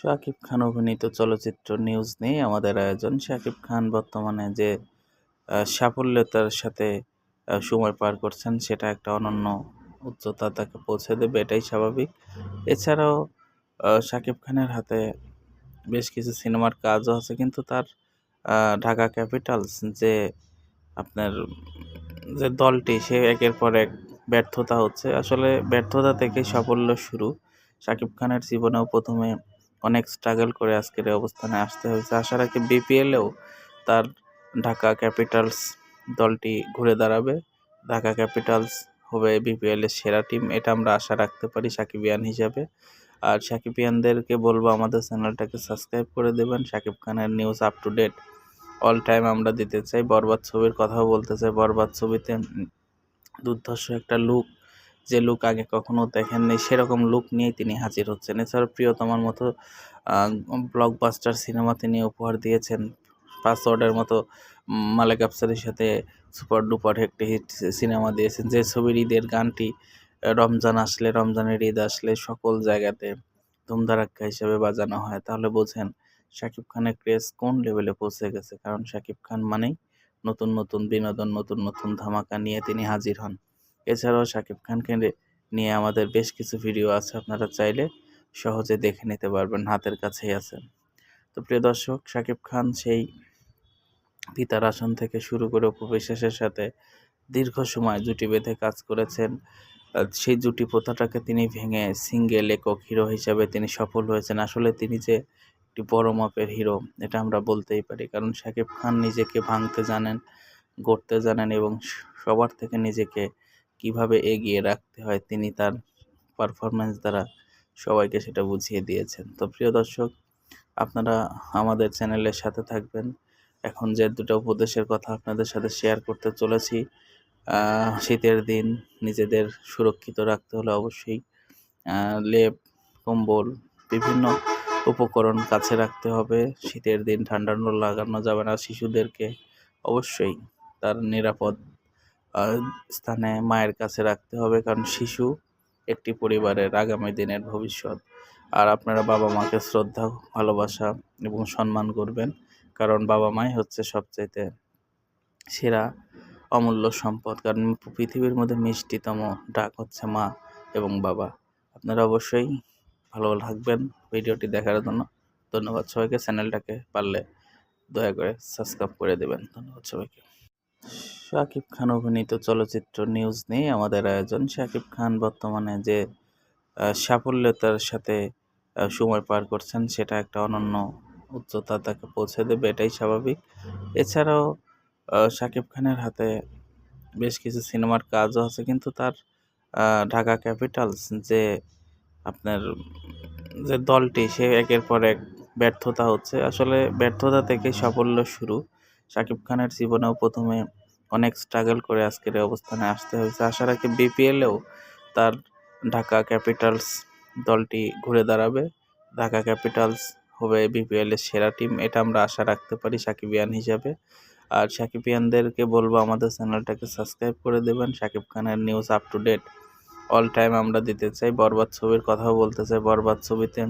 শাকিব খান অভিনীত চলচ্চিত্র নিউজ নিয়ে আমাদের আয়োজন। শাকিব খান বর্তমানে যে সাফল্যতার সাথে সময় পার করছেন, সেটা একটা অনন্য উচ্চতা তাকে পৌঁছে দেবে, এটাই স্বাভাবিক। এছাড়াও শাকিব খানের হাতে বেশ কিছু সিনেমার কাজও আছে, কিন্তু তার ঢাকা ক্যাপিটালস যে আপনার, যে দলটি, সে একের পর এক ব্যর্থতা হচ্ছে। আসলে ব্যর্থতা থেকে সাফল্য শুরু। শাকিব খানের জীবনেও প্রথমে অনেক স্ট্রাগল করে আজকের এই অবস্থানে আসতে হয়েছে। আশা রাখি বিপিএলেও তার ঢাকা ক্যাপিটালস দলটি ঘুরে দাঁড়াবে। ঢাকা ক্যাপিটালস হবে বিপিএল এর সেরা টিম এটা আমরা আশা রাখতে পারি সাকিবিয়ান হিসাবে। আর সাকিবিয়ানদেরকে বলব, আমাদের চ্যানেলটাকে সাবস্ক্রাইব করে দেবেন। সাকিব খানের news up to date all time আমরা দিতে চাই। বরবাদ ছবির কথাও বলতে চাই। বরবাদ ছবিতে দুর্ধর্ষ একটা লুক যে লুক আগে কখনো দেখেননি সেরকম লুক নিয়েই তিনি হাজির হচ্ছেন। এছাড়া প্রিয়তমার মতো ব্লকবাস্টার সিনেমা তিনি উপহার দিয়েছেন। পাসওয়ার্ডের মতো মালেক আফসারের সাথে সুপার ডুপার একটি হিট সিনেমা দিয়েছেন। যে ছবির ঈদের গানটি রমজান আসলে, রমজানের ঈদ আসলে সকল জায়গাতে ধুমধারাক্কা হিসেবে বাজানো হয়। তাহলে বোঝেন, শাকিব খানের ক্রেজ কোন লেভেলে পৌঁছে গেছে? কারণ শাকিব খান মানেই নতুন নতুন বিনোদন, নতুন নতুন ধামাকা নিয়ে তিনি হাজির হন। এছাড়াও শাকিব খানকে নিয়ে আমাদের বেশ কিছু ভিডিও আছে, আপনারা চাইলে সহজে দেখে নিতে পারবেন, হাতের কাছেই আছে। তো প্রিয় দর্শক, শাকিব খান সেই পিতার আসন থেকে শুরু করে উপবিশ্বাসের সাথে দীর্ঘ সময় জুটি বেঁধে কাজ করেছেন। সেই জুটি প্রথাটাকে তিনি ভেঙে সিঙ্গেল একক হিরো হিসাবে তিনি সফল হয়েছেন। আসলে তিনি যে একটি বড় মাপের হিরো এটা আমরা বলতেই পারি। কারণ শাকিব খান নিজেকে ভাঙতে জানেন, গড়তে জানেন এবং সবার থেকে নিজেকে কীভাবে এগিয়ে রাখতে হয় তিনি তার পারফরমেন্স দ্বারা সবাইকে সেটা বুঝিয়ে দিয়েছেন। তো প্রিয় দর্শক, আপনারা আমাদের চ্যানেলের সাথে থাকবেন। এখন যে দুটো উপদেশের কথা আপনাদের সাথে শেয়ার করতে চলেছি শীতের দিন নিজেদের সুরক্ষিত রাখতে হলে অবশ্যই লেপ, কম্বল, বিভিন্ন উপকরণ কাছে রাখতে হবে। শীতের দিন ঠান্ডা লাগানো যাবে না। শিশুদেরকে অবশ্যই তার নিরাপদ স্থানে মায়ের কাছে রাখতে হবে, কারণ শিশু একটি পরিবারের আগামী দিনের ভবিষ্যৎ। আর আপনারা বাবা মাকে শ্রদ্ধা, ভালোবাসা এবং সম্মান করবেন, কারণ বাবা মাই হচ্ছে সবচাইতে সেরা অমূল্য সম্পদ। কারণ পৃথিবীর মধ্যে মিষ্টিতম ডাক হচ্ছে মা এবং বাবা। আপনারা অবশ্যই ভালো থাকবেন ভিডিওটি দেখার জন্য। ধন্যবাদ সবাইকে। চ্যানেলটাকে পারলে দয়া করে সাবস্ক্রাইব করে দেবেন। ধন্যবাদ সবাইকে। শাকিব খান অভিনীত চলচ্চিত্র নিউজ নিয়ে আমাদের আয়োজন। শাকিব খান বর্তমানে যে সাফল্যতার সাথে সময় পার করছেন সেটা একটা অনন্য উচ্চতা তাকে পৌঁছে দেবে, এটাই স্বাভাবিক। এছাড়াও শাকিব খানের হাতে বেশ কিছু সিনেমার কাজও আছে, কিন্তু তার ঢাকা ক্যাপিটালস যে আপনার, যে দলটি সে একের পর এক ব্যর্থতা হচ্ছে। আসলে ব্যর্থতা থেকে সাফল্য শুরু। শাকিব খানের জীবনেও প্রথমে অনেক স্ট্রাগল করে আজকের এই অবস্থানে আসতে হয়েছে। আশা রাখি বিপিএলেও তার ঢাকা ক্যাপিটালস দলটি ঘুরে দাঁড়াবে। ঢাকা ক্যাপিটালস হবে বিপিএলের সেরা টিম এটা আমরা আশা রাখতে পারি সাকিবিয়ান হিসাবে। আর সাকিবিয়ানদেরকে বলব, আমাদের চ্যানেলটাকে সাবস্ক্রাইব করে দেবেন। সাকিব খানের news up to date all time আমরা দিতে চাই। বরবাদ ছবির কথাও বলতে চাই। বরবাদ ছবিতে